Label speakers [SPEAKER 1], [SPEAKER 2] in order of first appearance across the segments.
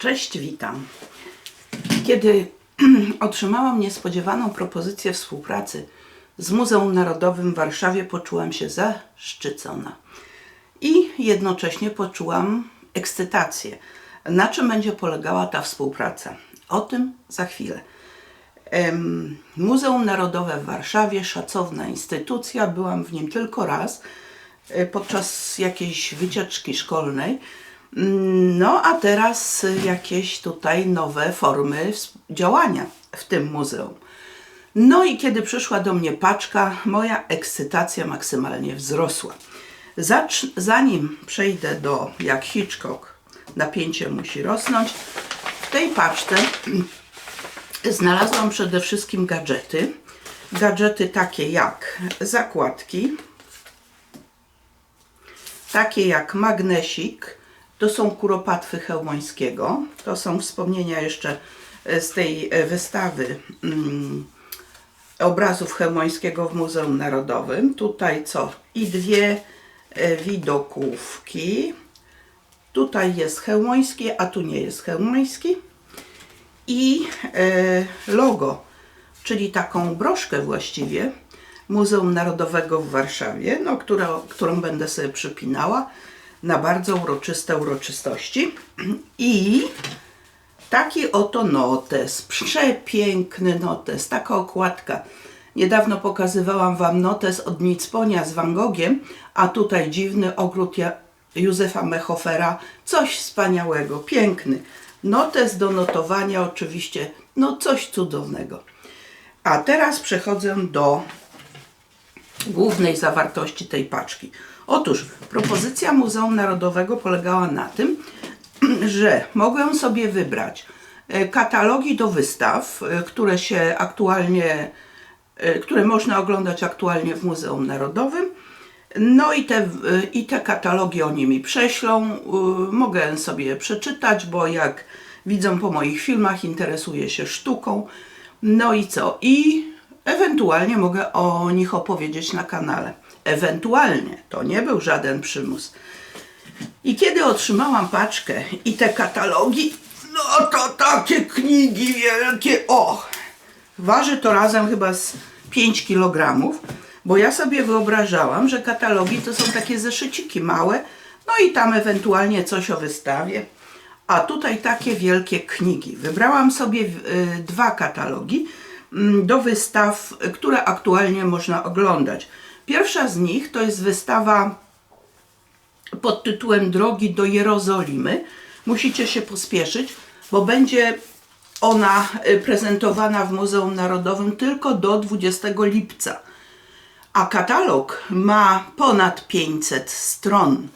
[SPEAKER 1] Cześć, witam. Kiedy otrzymałam niespodziewaną propozycję współpracy z Muzeum Narodowym w Warszawie, poczułam się zaszczycona i jednocześnie poczułam ekscytację. Na czym będzie polegała ta współpraca? O tym za chwilę. Muzeum Narodowe w Warszawie, szacowna instytucja, byłam w nim tylko raz e, podczas jakiejś wycieczki szkolnej. No a teraz jakieś tutaj nowe formy działania w tym muzeum. No i kiedy przyszła do mnie paczka, moja ekscytacja maksymalnie wzrosła. Zacz, zanim przejdę do jak Hitchcock, napięcie musi rosnąć, w tej paczce znalazłam przede wszystkim gadżety. Gadżety takie jak zakładki, takie jak magnesik, to są kuropatwy Chełmońskiego, to są wspomnienia jeszcze e, z tej e, wystawy mm, obrazów Chełmońskiego w Muzeum Narodowym. Tutaj co? I dwie e, widokówki. Tutaj jest Chełmoński, a tu nie jest Chełmoński. I logo, czyli taką broszkę właściwie Muzeum Narodowego w Warszawie, no, która, którą będę sobie przypinała na bardzo uroczyste uroczystości. I Taki oto notes, przepiękny notes, taka okładka. Niedawno pokazywałam Wam notes od Nicponia z Van Gogiem, a tutaj dziwny ogród Józefa Mechofera. Coś wspaniałego, piękny. Notes do notowania oczywiście, no coś cudownego. A teraz przechodzę do głównej zawartości tej paczki. Otóż propozycja Muzeum Narodowego polegała na tym, że mogłem sobie wybrać e, katalogi do wystaw, e, które się aktualnie, e, które można oglądać aktualnie w Muzeum Narodowym. No i te, i te katalogi oni mi prześlą. Mogę sobie je przeczytać, bo jak widzą po moich filmach, interesuję się sztuką. No i co? I ewentualnie mogę o nich opowiedzieć na kanale. Ewentualnie, to nie był żaden przymus. I kiedy otrzymałam paczkę i te katalogi, no to takie knigi wielkie, o! Waży to razem chyba z 5 kg, bo ja sobie wyobrażałam, że katalogi to są takie zeszyciki małe, no i tam ewentualnie coś o wystawie. A tutaj takie wielkie knigi. Wybrałam sobie y, dwa katalogi mm, do wystaw, które aktualnie można oglądać. Pierwsza z nich to jest wystawa pod tytułem Drogi do Jerozolimy. Musicie się pospieszyć, bo będzie ona y, prezentowana w Muzeum Narodowym tylko do 20 lipca. A katalog ma ponad 500 stron.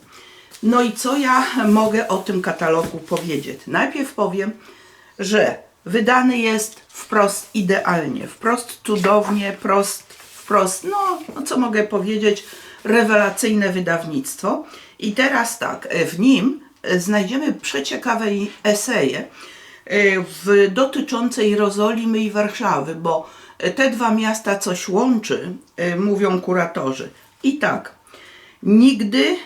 [SPEAKER 1] No i co ja mogę o tym katalogu powiedzieć? Najpierw powiem, że wydany jest wprost idealnie, wprost cudownie, prost, wprost, no, no co mogę powiedzieć, rewelacyjne wydawnictwo. I teraz tak, e, w nim e, znajdziemy przeciekawe eseje e, w, dotyczące Jerozolimy i Warszawy, bo te dwa miasta coś łączy, mówią kuratorzy. I tak, nigdy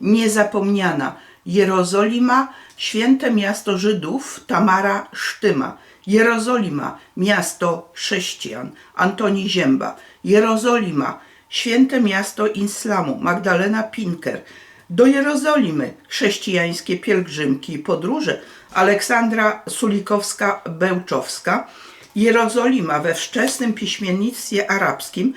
[SPEAKER 1] niezapomniana Jerozolima, święte miasto Żydów, Tamara Sztyma. Jerozolima, miasto chrześcijan, Antoni Zięba. Jerozolima, święte miasto islamu, Magdalena Pinker. Do Jerozolimy chrześcijańskie pielgrzymki i podróże, Aleksandra Sulikowska-Bełczowska. Jerozolima we wczesnym piśmiennictwie arabskim,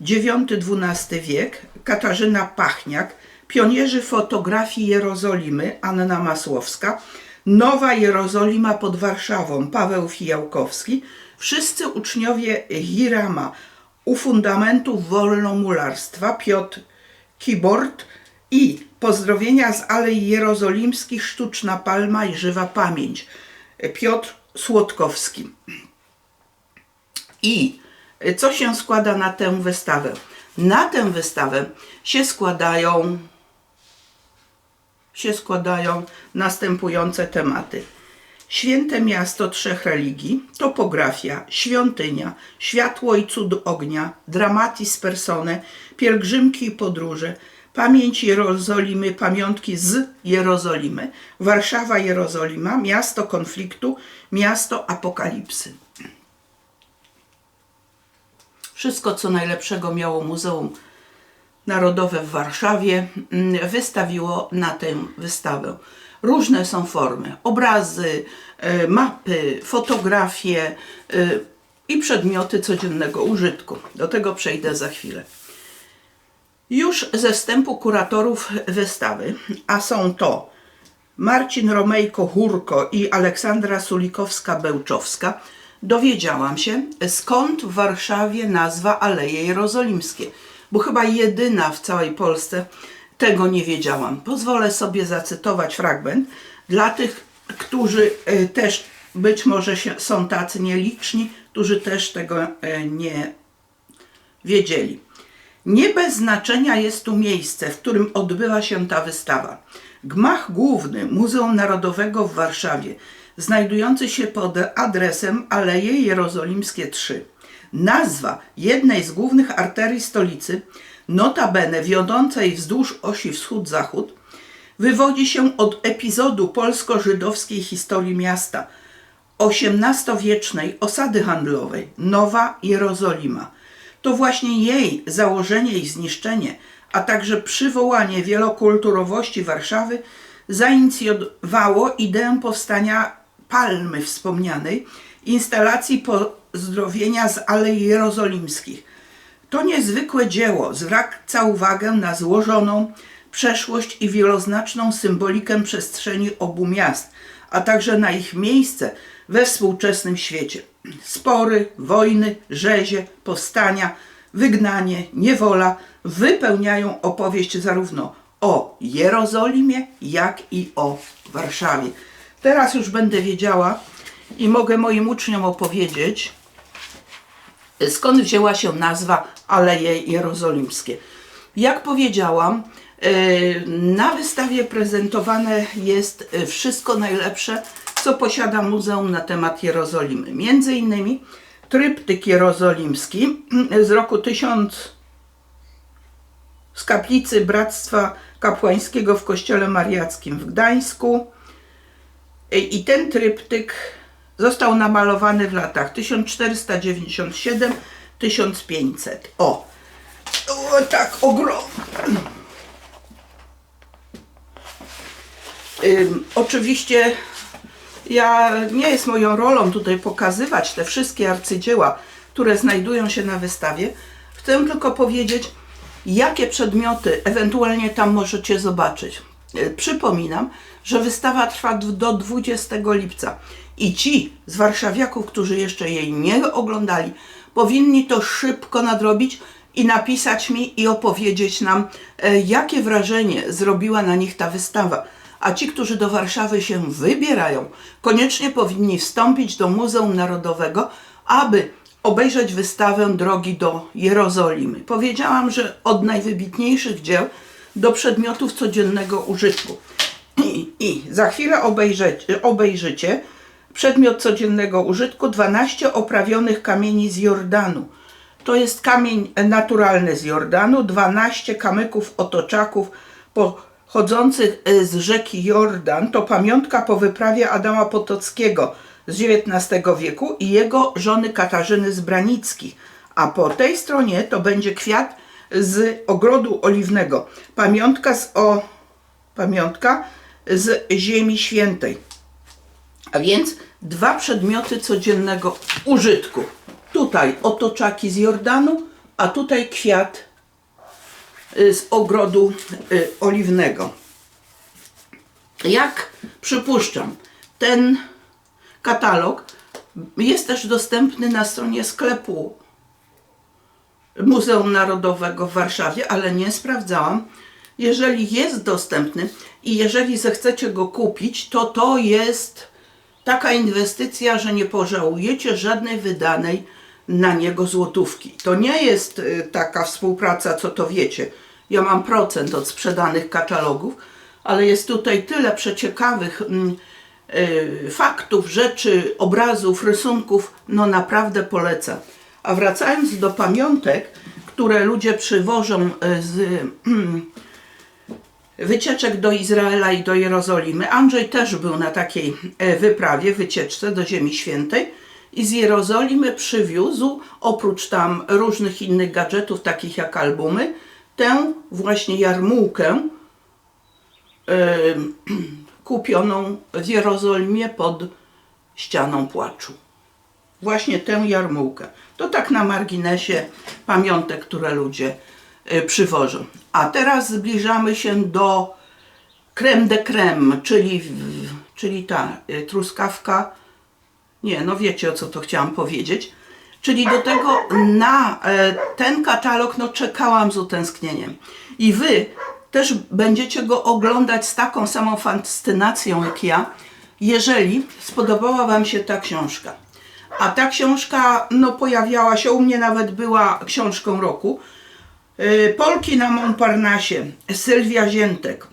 [SPEAKER 1] IX-XII wiek, Katarzyna Pachniak, pionierzy fotografii Jerozolimy, Anna Masłowska, Nowa Jerozolima pod Warszawą, Paweł Fijałkowski, wszyscy uczniowie Hirama, u fundamentów wolnomularstwa, Piotr Kibort i pozdrowienia z Alei Jerozolimskich, Sztuczna Palma i Żywa Pamięć, Piotr Słodkowski. I co się składa na tę wystawę? Na tę wystawę się składają się składają następujące tematy. Święte miasto trzech religii, topografia, świątynia, światło i cud ognia, dramatis persone, pielgrzymki i podróże, Pamięć Jerozolimy, pamiątki z Jerozolimy, Warszawa Jerozolima, miasto konfliktu, miasto apokalipsy. Wszystko, co najlepszego miało Muzeum Narodowe w Warszawie, mm, wystawiło na tę wystawę. Różne są formy: obrazy, e, mapy, fotografie e, i przedmioty codziennego użytku. Do tego przejdę za chwilę. Już ze wstępu kuratorów wystawy, a są to Marcin Romejko-Hurko i Aleksandra Sulikowska-Bełczowska, dowiedziałam się, skąd w Warszawie nazwa Aleje Jerozolimskie, bo chyba jedyna w całej Polsce tego nie wiedziałam. Pozwolę sobie zacytować fragment dla tych, którzy e, też być może są tacy nieliczni, którzy też tego e, nie wiedzieli. Nie bez znaczenia jest tu miejsce, w którym odbywa się ta wystawa. Gmach główny Muzeum Narodowego w Warszawie, znajdujący się pod adresem Aleje Jerozolimskie 3. Nazwa jednej z głównych arterii stolicy, notabene wiodącej wzdłuż osi wschód-zachód, wywodzi się od epizodu polsko-żydowskiej historii miasta, XVIII-wiecznej osady handlowej Nowa Jerozolima – to właśnie jej założenie i zniszczenie, a także przywołanie wielokulturowości Warszawy zainicjowało ideę powstania palmy wspomnianej, instalacji pozdrowienia z Alei Jerozolimskich. To niezwykłe dzieło zwraca uwagę na złożoną przeszłość i wieloznaczną symbolikę przestrzeni obu miast, a także na ich miejsce we współczesnym świecie. Spory, wojny, rzezie, powstania, wygnanie, niewola wypełniają opowieść zarówno o Jerozolimie, jak i o Warszawie. Teraz już będę wiedziała i mogę moim uczniom opowiedzieć, skąd wzięła się nazwa Aleje Jerozolimskie. Jak powiedziałam, e, na wystawie prezentowane jest wszystko najlepsze co posiada muzeum na temat Jerozolimy. Między innymi tryptyk jerozolimski z roku 1000 z kaplicy Bractwa Kapłańskiego w Kościele Mariackim w Gdańsku. I ten tryptyk został namalowany w latach 1497-1500. O, o tak ogromny. Oczywiście ja nie jest moją rolą tutaj pokazywać te wszystkie arcydzieła, które znajdują się na wystawie. Chcę tylko powiedzieć, jakie przedmioty ewentualnie tam możecie zobaczyć. Przypominam, że wystawa trwa do 20 lipca i ci z warszawiaków, którzy jeszcze jej nie oglądali, powinni to szybko nadrobić i napisać mi i opowiedzieć nam, e, jakie wrażenie zrobiła na nich ta wystawa a ci, którzy do Warszawy się wybierają, koniecznie powinni wstąpić do Muzeum Narodowego, aby obejrzeć wystawę Drogi do Jerozolimy. Powiedziałam, że od najwybitniejszych dzieł do przedmiotów codziennego użytku. I, i za chwilę obejrzecie, obejrzycie przedmiot codziennego użytku 12 oprawionych kamieni z Jordanu. To jest kamień naturalny z Jordanu, 12 kamyków otoczaków po chodzących e, z rzeki Jordan to pamiątka po wyprawie Adama Potockiego z XIX wieku i jego żony Katarzyny z Branickich. A po tej stronie to będzie kwiat z ogrodu oliwnego. Pamiątka z, o, pamiątka z Ziemi Świętej. A więc dwa przedmioty codziennego użytku. Tutaj otoczaki z Jordanu, a tutaj kwiat Y, z ogrodu y, oliwnego. Jak przypuszczam, ten katalog jest też dostępny na stronie sklepu Muzeum Narodowego w Warszawie, ale nie sprawdzałam. Jeżeli jest dostępny i jeżeli zechcecie go kupić, to to jest taka inwestycja, że nie pożałujecie żadnej wydanej na niego złotówki. To nie jest y, taka współpraca, co to wiecie. Ja mam procent od sprzedanych katalogów, ale jest tutaj tyle przeciekawych mm, y, faktów, rzeczy, obrazów, rysunków, no naprawdę polecam. A wracając do pamiątek, które ludzie przywożą y, z wycieczek do Izraela i do Jerozolimy. Andrzej też był na takiej e, wyprawie, wycieczce do Ziemi Świętej i z Jerozolimy przywiózł, oprócz tam różnych innych gadżetów, takich jak albumy, tę właśnie jarmułkę e, kupioną w Jerozolimie pod ścianą płaczu. Właśnie tę jarmułkę. To tak na marginesie pamiątek, które ludzie przywożą. A teraz zbliżamy się do creme de creme, czyli, czyli ta y, truskawka. Nie, no wiecie o co to chciałam powiedzieć. Czyli do tego na e, ten katalog no czekałam z utęsknieniem. I wy też będziecie go oglądać z taką samą fascynacją jak ja, jeżeli spodobała wam się ta książka. A ta książka no pojawiała się, u mnie nawet była książką roku. Y, Polki na Montparnasse, Sylwia Ziętek.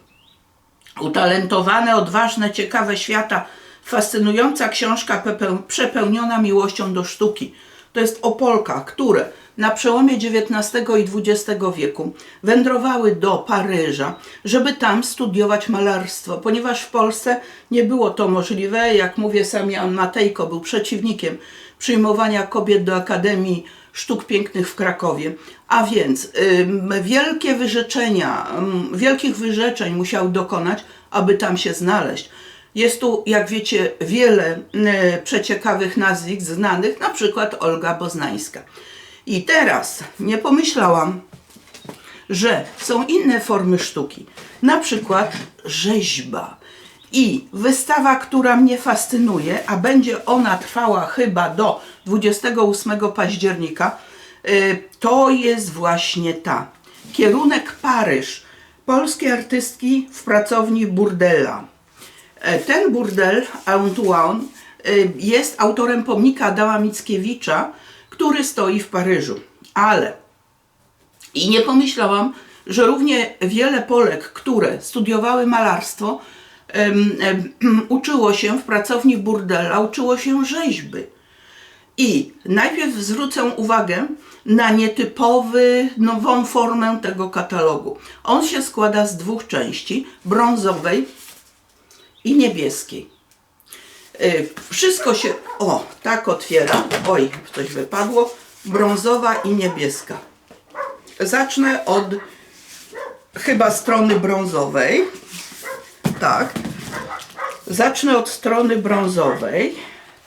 [SPEAKER 1] Utalentowane, odważne, ciekawe świata, fascynująca książka przepełniona miłością do sztuki. To jest o Polkach, które na przełomie XIX i XX wieku wędrowały do Paryża, żeby tam studiować malarstwo, ponieważ w Polsce nie było to możliwe. Jak mówię, sam Jan Matejko był przeciwnikiem przyjmowania kobiet do Akademii Sztuk Pięknych w Krakowie. A więc wielkie wyrzeczenia, wielkich wyrzeczeń musiał dokonać, aby tam się znaleźć. Jest tu, jak wiecie, wiele y, przeciekawych nazwisk znanych, na przykład Olga Boznańska. I teraz nie pomyślałam, że są inne formy sztuki, na przykład rzeźba. I wystawa, która mnie fascynuje, a będzie ona trwała chyba do 28 października, y, to jest właśnie ta. Kierunek Paryż. Polskie artystki w pracowni Burdella. E, Ten burdel, Antoine, y, jest autorem pomnika Adama Mickiewicza, który stoi w Paryżu. Ale i nie pomyślałam, że równie wiele Polek, które studiowały malarstwo, uczyło się w pracowni burdela, uczyło się rzeźby. I najpierw zwrócę uwagę na nietypowy, nową formę tego katalogu. On się składa z dwóch części: brązowej i niebieskiej. Y, Wszystko się, o, tak otwiera. Oj, coś wypadło. Brązowa i niebieska. Zacznę od chyba strony brązowej. Tak. Zacznę od strony brązowej.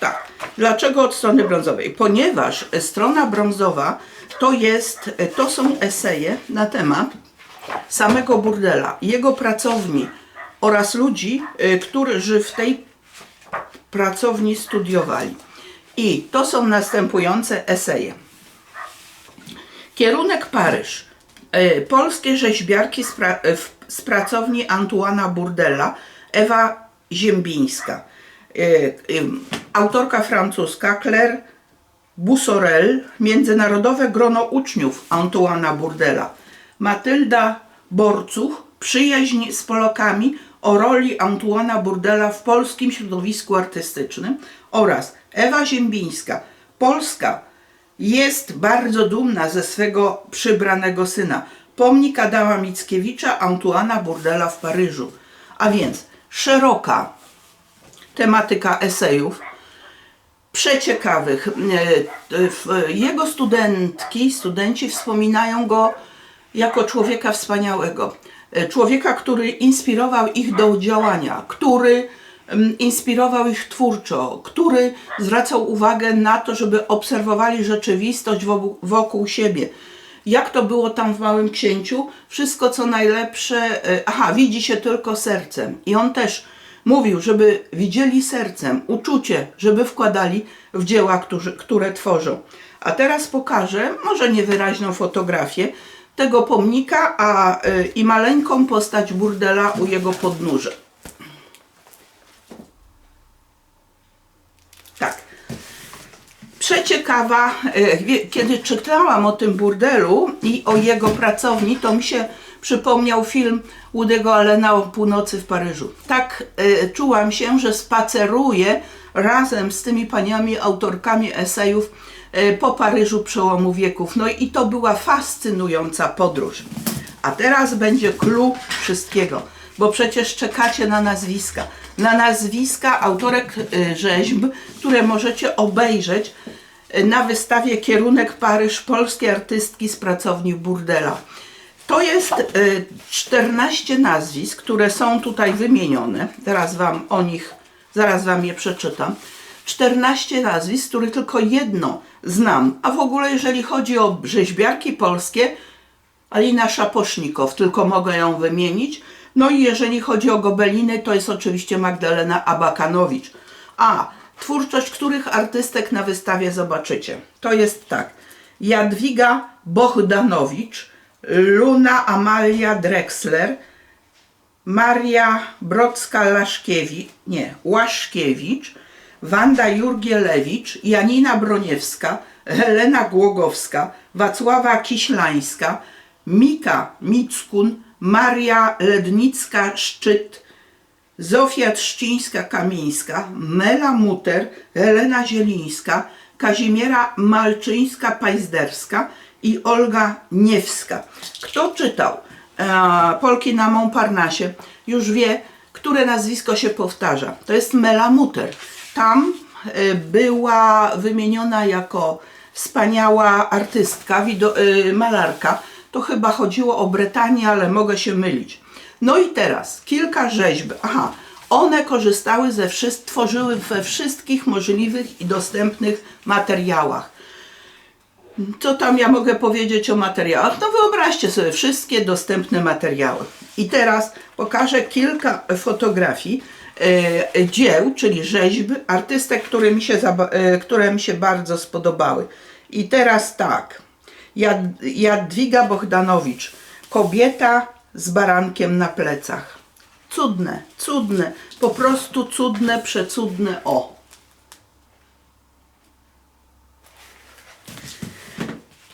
[SPEAKER 1] Tak. Dlaczego od strony brązowej? Ponieważ strona brązowa to jest, to są eseje na temat samego burdela, jego pracowni oraz ludzi, y, którzy w tej pracowni studiowali. I to są następujące eseje. Kierunek Paryż. E, Polskie rzeźbiarki z, pra- e, z pracowni Antuana Burdella, Ewa Ziembińska. E, Autorka francuska Claire Bussorel, Międzynarodowe Grono Uczniów Antuana Burdella. Matylda Borcuch, Przyjaźń z Polakami o roli Antuana Burdella w polskim środowisku artystycznym oraz Ewa Ziembińska, Polska jest bardzo dumna ze swego przybranego syna. Pomnik Adama Mickiewicza, Antuana Burdella w Paryżu. A więc szeroka tematyka esejów, przeciekawych. E, Jego studentki, studenci wspominają go jako człowieka wspaniałego. E, Człowieka, który inspirował ich do działania, który inspirował ich twórczo, który zwracał uwagę na to, żeby obserwowali rzeczywistość wokół, siebie. Jak to było tam w Małym Księciu? Wszystko co najlepsze, e, aha, widzi się tylko sercem. I on też mówił, żeby widzieli sercem, uczucie, żeby wkładali w dzieła, które tworzą. A teraz pokażę, może niewyraźną fotografię tego pomnika a, y, i maleńką postać burdela u jego podnóża. Tak. Przeciekawa, e, kiedy czytałam o tym burdelu i o jego pracowni, to mi się przypomniał film Woody'ego Allena o północy w Paryżu. Tak e, czułam się, że spaceruję razem z tymi paniami autorkami esejów e, po Paryżu przełomu wieków. No i to była fascynująca podróż. A teraz będzie clue wszystkiego, bo przecież czekacie na nazwiska. Na nazwiska autorek rzeźb, które możecie obejrzeć na wystawie Kierunek Paryż polskiej artystki z pracowni Burdela. To jest y, 14 nazwisk, które są tutaj wymienione. Teraz wam o nich, zaraz wam je przeczytam. 14 nazwisk, z których tylko jedno znam. A w ogóle jeżeli chodzi o rzeźbiarki polskie, Alina Szapocznikow, tylko mogę ją wymienić. No i jeżeli chodzi o gobeliny, to jest oczywiście Magdalena Abakanowicz. A twórczość których artystek na wystawie zobaczycie? To jest tak. Jadwiga Bohdanowicz, Luna Amalia Drexler, Maria Brodzka-Laszkiewicz, nie, Łaszkiewicz, Wanda Jurgielewicz, Janina Broniewska, Helena Głogowska, Wacława Kiślańska, Mika Mickun, Maria Lednicka-Szczyt, Zofia Trzcińska-Kamińska, Mela Muter, Helena Zielińska, Kazimiera Malczyńska-Pajzderska i Olga Niewska. Kto czytał e, Polki na Montparnasse, już wie, które nazwisko się powtarza. To jest Mela Muter. Tam e, była wymieniona jako wspaniała artystka, wido- e, malarka. To chyba chodziło o Bretanię, ale mogę się mylić. No i teraz kilka rzeźb. Aha, one korzystały ze wszystkich, tworzyły we wszystkich możliwych i dostępnych materiałach. Co tam ja mogę powiedzieć o materiałach? No wyobraźcie sobie wszystkie dostępne materiały. I teraz pokażę kilka fotografii e, dzieł, czyli rzeźb artystek, które mi, się, e, które mi się bardzo spodobały. I teraz tak. Jad- Jadwiga Bohdanowicz. Kobieta z barankiem na plecach. Cudne, cudne, po prostu cudne, przecudne. O!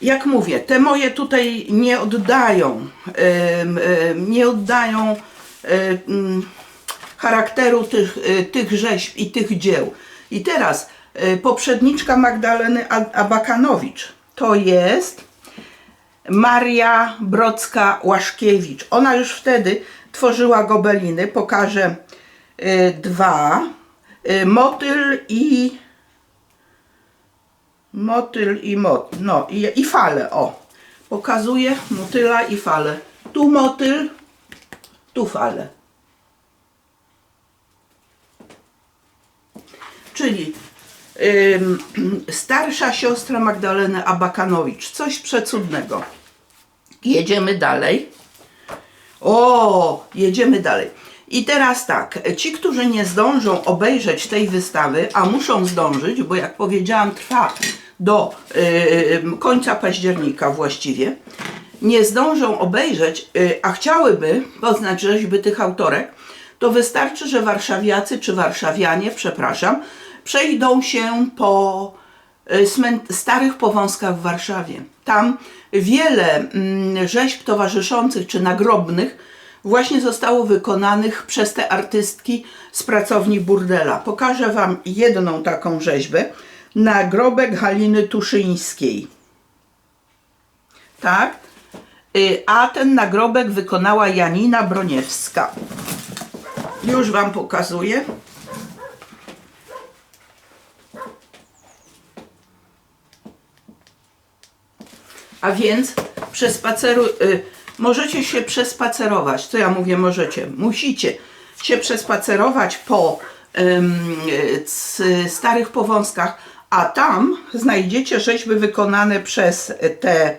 [SPEAKER 1] jak mówię, te moje tutaj nie oddają, em, nie oddają em, charakteru tych, e, tych rzeźb i tych dzieł. I teraz e, poprzedniczka Magdaleny Abakanowicz to jest Maria Brodzka-Łaszkiewicz. Ona już wtedy tworzyła gobeliny. Pokażę e, dwa. E, Motyl i Motyl i mot, no i, i fale, o. Pokazuję motyla i fale. Tu motyl, tu fale. Czyli ym, starsza siostra Magdaleny Abakanowicz. Coś przecudnego. Jedziemy dalej. O, jedziemy dalej. I teraz tak, ci, którzy nie zdążą obejrzeć tej wystawy, a muszą zdążyć, bo jak powiedziałam, trwa do y, końca października właściwie, nie zdążą obejrzeć, y, a chciałyby poznać rzeźby tych autorek, to wystarczy, że warszawiacy czy warszawianie, przepraszam, przejdą się po y, starych powązkach w Warszawie. Tam wiele mm, rzeźb towarzyszących czy nagrobnych właśnie zostało wykonanych przez te artystki z pracowni Burdela. Pokażę Wam jedną taką rzeźbę. Nagrobek Haliny Tuszyńskiej. Tak? Y, A ten nagrobek wykonała Janina Broniewska. Już Wam pokazuję. A więc przespaceru, y, możecie się przespacerować. Co ja mówię możecie? Musicie się przespacerować po y, starych powązkach, a tam znajdziecie rzeźby wykonane przez te, y,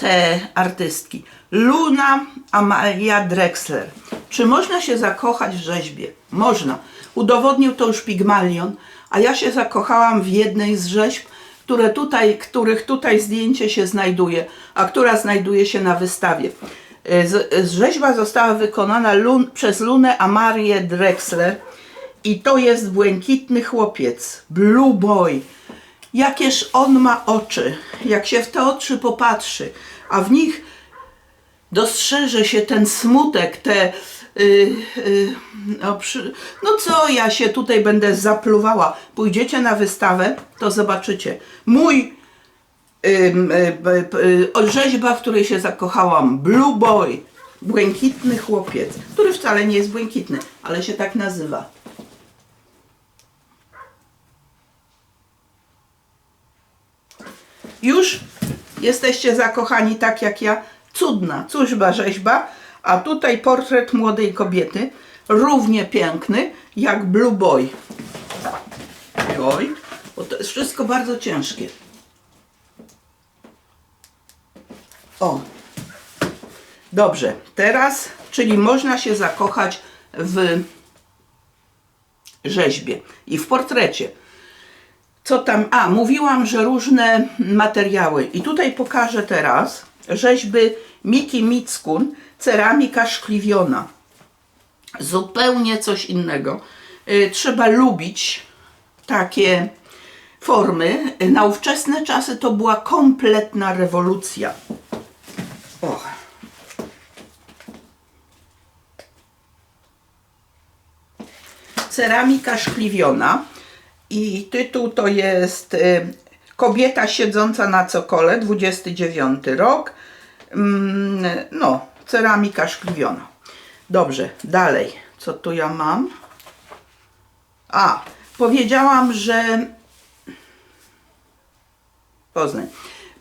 [SPEAKER 1] te artystki. Luna Amalia Drexler. Czy można się zakochać w rzeźbie? Można. Udowodnił to już Pigmalion, a ja się zakochałam w jednej z rzeźb, które tutaj, których tutaj zdjęcie się znajduje, a która znajduje się na wystawie. Y, Z, z rzeźba została wykonana lun, przez Lunę Amarię Drexler i to jest błękitny chłopiec, Blue Boy. Jakież on ma oczy, jak się w te oczy popatrzy, a w nich dostrzeże się ten smutek, te. Y, y, no, co ja się tutaj będę zapluwała? Pójdziecie na wystawę, to zobaczycie. Mój y, rzeźba, w której się zakochałam. Blue Boy. Błękitny chłopiec, który wcale nie jest błękitny, ale się tak nazywa. Już jesteście zakochani tak jak ja. Cudna, cóżba rzeźba, a tutaj portret młodej kobiety, równie piękny jak Blue Boy. Oj, bo to jest wszystko bardzo ciężkie. O. Dobrze, teraz, czyli można się zakochać w rzeźbie i w portrecie. Co tam? A, mówiłam, że różne materiały. I tutaj pokażę teraz rzeźby Miki Mickun, ceramika szkliwiona. Zupełnie coś innego. Y, Trzeba lubić takie formy. Na ówczesne czasy to była kompletna rewolucja. Ceramika szkliwiona i tytuł to jest y, Kobieta siedząca na cokole, 29 rok. Mm, No, ceramika szkliwiona. Dobrze, dalej. Co tu ja mam? A, powiedziałam, że Poznań.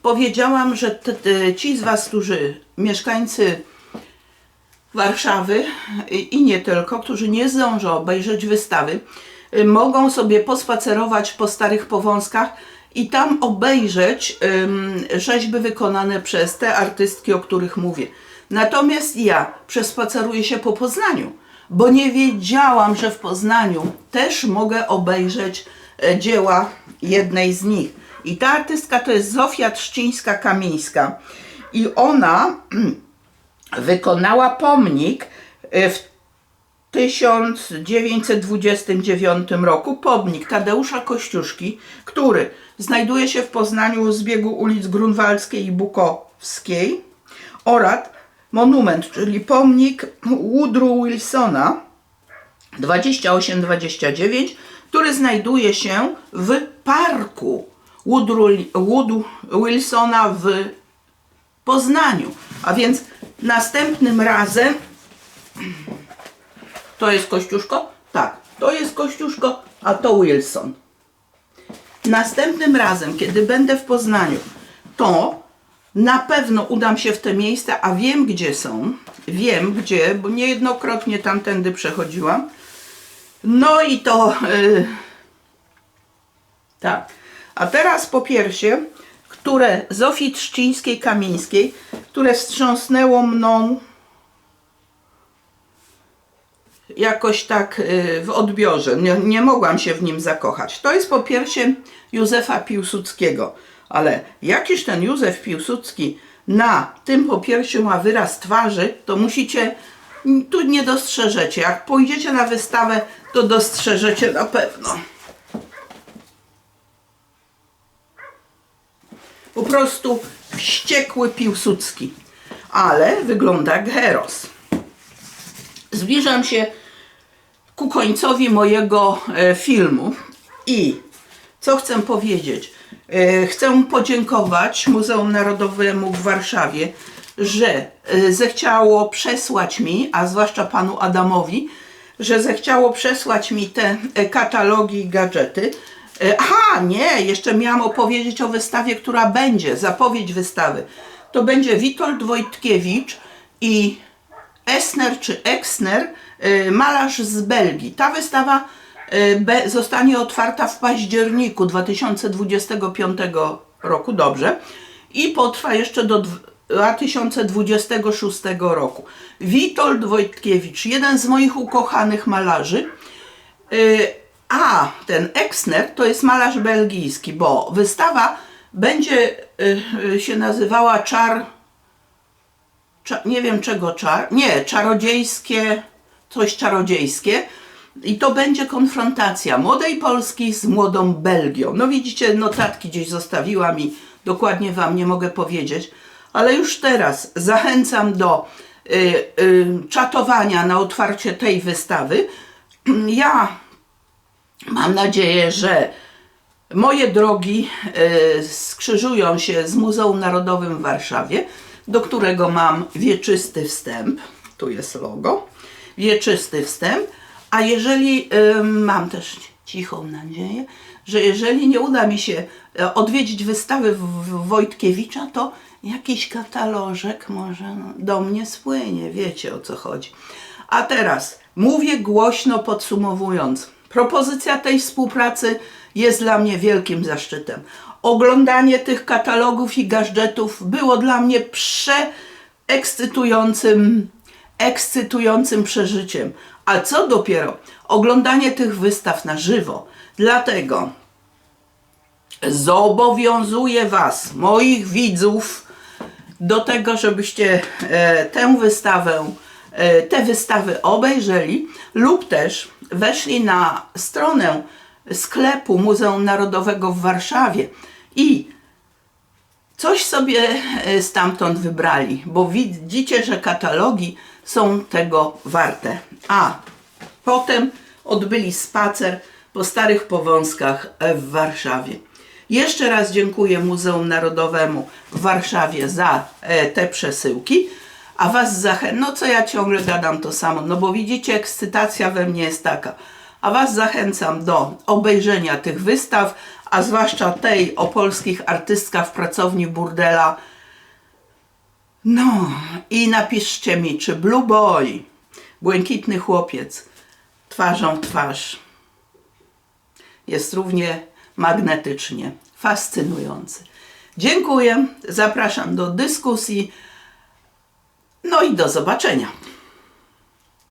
[SPEAKER 1] Powiedziałam, że t- t- ci z Was, którzy mieszkańcy Warszawy i i nie tylko, którzy nie zdążą obejrzeć wystawy, y, mogą sobie pospacerować po starych powązkach i tam obejrzeć rzeźby wykonane przez te artystki, o których mówię. Natomiast ja przespaceruję się po Poznaniu, bo nie wiedziałam, że w Poznaniu też mogę obejrzeć e, dzieła jednej z nich. I ta artystka to jest Zofia Trzcińska-Kamińska. I ona wykonała pomnik e, w 1929 roku, pomnik Tadeusza Kościuszki, który znajduje się w Poznaniu zbiegu ulic Grunwaldzkiej i Bukowskiej oraz monument, czyli pomnik Woodrow Wilsona 2829, który znajduje się w parku Woodrow, Wood Wilsona w Poznaniu. A więc następnym razem to jest Kościuszko? Tak, to jest Kościuszko, a to Wilson. Następnym razem, kiedy będę w Poznaniu, to na pewno udam się w te miejsca, a wiem gdzie są. Wiem gdzie, bo niejednokrotnie tamtędy przechodziłam. No i to. y, tak. A teraz po piersie, które Zofii Trzcińskiej-Kamińskiej, które wstrząsnęło mną jakoś tak y, w odbiorze. Nie, nie mogłam się w nim zakochać. To jest po piersie Józefa Piłsudskiego. Ale jakiż ten Józef Piłsudski na tym popiersiu ma wyraz twarzy, to musicie, tu nie dostrzeżecie. Jak pójdziecie na wystawę, to dostrzeżecie na pewno. Po prostu wściekły Piłsudski. Ale wygląda jak heros. Zbliżam się ku końcowi mojego e, filmu i co chcę powiedzieć? E, Chcę podziękować Muzeum Narodowemu w Warszawie, że e, zechciało przesłać mi, a zwłaszcza panu Adamowi, że zechciało przesłać mi te katalogi i gadżety. Aha, nie, jeszcze miałam opowiedzieć o wystawie, która będzie, zapowiedź wystawy. To będzie Witold Wojtkiewicz i Esner czy Exner, malarz z Belgii. Ta wystawa y, zostanie otwarta w październiku 2025 roku, dobrze, i potrwa jeszcze do dw- 2026 roku. Witold Wojtkiewicz, jeden z moich ukochanych malarzy, Y, A ten Exner to jest malarz belgijski, bo wystawa będzie y, y, się nazywała Czar. Cza, nie wiem czego czar. Nie, czarodziejskie, coś czarodziejskie. I to będzie konfrontacja młodej Polski z młodą Belgią. No widzicie, notatki gdzieś zostawiłam i dokładnie Wam nie mogę powiedzieć, ale już teraz zachęcam do y, y, czatowania na otwarcie tej wystawy. Ja mam nadzieję, że moje drogi e, skrzyżują się z Muzeum Narodowym w Warszawie, do którego mam wieczysty wstęp. Tu jest logo. Wieczysty wstęp. A jeżeli mam też cichą nadzieję, że jeżeli nie uda mi się e, odwiedzić wystawy Wojtkiewicza, to jakiś katalożek może do mnie spłynie. Wiecie o co chodzi. A teraz mówię głośno podsumowując. Propozycja tej współpracy jest dla mnie wielkim zaszczytem. Oglądanie tych katalogów i gadżetów było dla mnie przeekscytującym ekscytującym przeżyciem. A co dopiero oglądanie tych wystaw na żywo. Dlatego zobowiązuję Was, moich widzów, do tego, żebyście e, tę wystawę, e, te wystawy obejrzeli lub też weszli na stronę sklepu Muzeum Narodowego w Warszawie i coś sobie e, stamtąd wybrali, bo widzicie, że katalogi są tego warte. A potem odbyli spacer po starych powązkach w Warszawie. Jeszcze raz dziękuję Muzeum Narodowemu w Warszawie za e, te przesyłki. A Was zachęcam, no co ja ciągle gadam to samo, no bo widzicie, ekscytacja we mnie jest taka. A Was zachęcam do obejrzenia tych wystaw, a zwłaszcza tej o polskich artystkach w pracowni burdela. No i napiszcie mi, czy Blue Boy, błękitny chłopiec, twarzą w twarz, jest równie magnetycznie fascynujący. Dziękuję, zapraszam do dyskusji, no i do zobaczenia.